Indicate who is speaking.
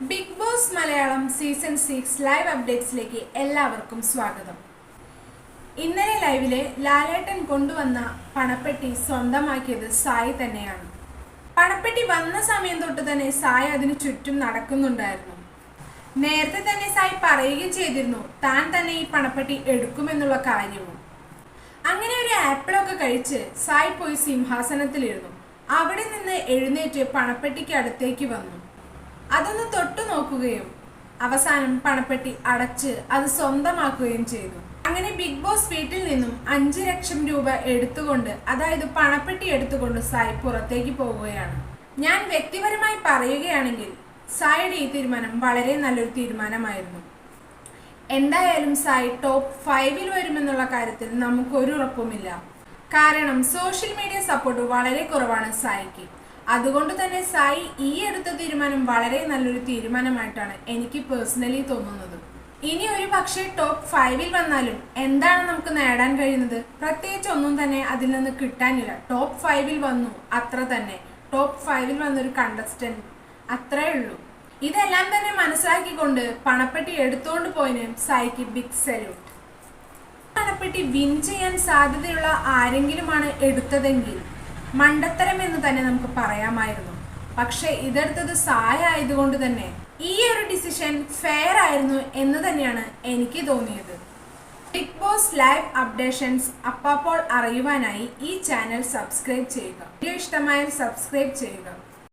Speaker 1: Big Boss Malayalam season six live അപ്ഡേറ്റ്സിലേക്ക് എല്ലാവർക്കും സ്വാഗതം. ഇന്നലെ ലൈവിലെ ലാലേട്ടൻ കൊണ്ടുവന്ന പണപ്പെട്ടി സ്വന്തമാക്കിയത് സായി തന്നെയാണ്. പണപ്പെട്ടി വന്ന സമയം തൊട്ട് തന്നെ സായി അതിനു ചുറ്റും നടക്കുന്നുണ്ടായിരുന്നു. നേരത്തെ തന്നെ സായി പറയുകയും ചെയ്തിരുന്നു താൻ തന്നെ ഈ പണപ്പെട്ടി എടുക്കുമെന്നുള്ള കാര്യവും. അങ്ങനെ ഒരു ആപ്പിളൊക്കെ കഴിച്ച് സായി പോയി സിംഹാസനത്തിലിരുന്നു. അവിടെ നിന്ന് എഴുന്നേറ്റ് പണപ്പെട്ടിക്ക് അടുത്തേക്ക് വന്നു. അതൊന്ന് തൊട്ടു നോക്കുകയും അവസാനം പണപ്പെട്ടി അടച്ച് അത് സ്വന്തമാക്കുകയും ചെയ്തു. അങ്ങനെ ബിഗ് ബോസ് വീട്ടിൽ നിന്നും അഞ്ച് ലക്ഷം രൂപ എടുത്തുകൊണ്ട് അതായത് പണപ്പെട്ടി എടുത്തുകൊണ്ട് സായി പുറത്തേക്ക് പോവുകയാണ്. ഞാൻ വ്യക്തിപരമായി പറയുകയാണെങ്കിൽ സായിയുടെ ഈ തീരുമാനം വളരെ നല്ലൊരു തീരുമാനമായിരുന്നു. എന്തായാലും സായി ടോപ്പ് ഫൈവിൽ വരുമെന്നുള്ള കാര്യത്തിൽ നമുക്കൊരു ഉറപ്പുമില്ല. കാരണം സോഷ്യൽ മീഡിയ സപ്പോർട്ട് വളരെ കുറവാണ് സായിക്ക്. അതുകൊണ്ട് തന്നെ സായി ഈ എടുത്ത തീരുമാനം വളരെ നല്ലൊരു തീരുമാനമായിട്ടാണ് എനിക്ക് പേഴ്സണലി തോന്നുന്നത്. ഇനി ഒരു പക്ഷേ ടോപ്പ് ഫൈവിൽ വന്നാലും എന്താണ് നമുക്ക് നേടാൻ കഴിയുന്നത്? പ്രത്യേകിച്ച് ഒന്നും തന്നെ അതിൽ നിന്ന് കിട്ടാനില്ല. ടോപ്പ് ഫൈവിൽ വന്നു അത്ര തന്നെ. ടോപ്പ് ഫൈവിൽ വന്നൊരു കണ്ടസ്റ്റന്റ് അത്രേ ഉള്ളൂ. ഇതെല്ലാം തന്നെ മനസ്സിലാക്കിക്കൊണ്ട് പണപ്പെട്ടി എടുത്തുകൊണ്ട് പോയതിന് സായിക്ക് ബിഗ് സല്യൂട്ട് പണപ്പെട്ടി വിൻ ചെയ്യാൻ സാധ്യതയുള്ള ആരെങ്കിലുമാണ് എടുത്തതെങ്കിൽ മണ്ടത്തരം എന്ന് തന്നെ നമുക്ക് പറയാമായിരുന്നു. പക്ഷെ ഇതെടുത്തത് സായ ആയതുകൊണ്ട് തന്നെ ഈ ഒരു ഡിസിഷൻ ഫെയർ ആയിരുന്നു എന്ന് തന്നെയാണ് എനിക്ക് തോന്നിയത്. ബിഗ് ബോസ് ലൈവ് അപ്ഡേഷൻസ് അപ്പാപ്പോൾ അറിയുവാനായി ഈ ചാനൽ സബ്സ്ക്രൈബ് ചെയ്യുക. വീഡിയോ ഇഷ്ടമായാൽ സബ്സ്ക്രൈബ് ചെയ്യുക.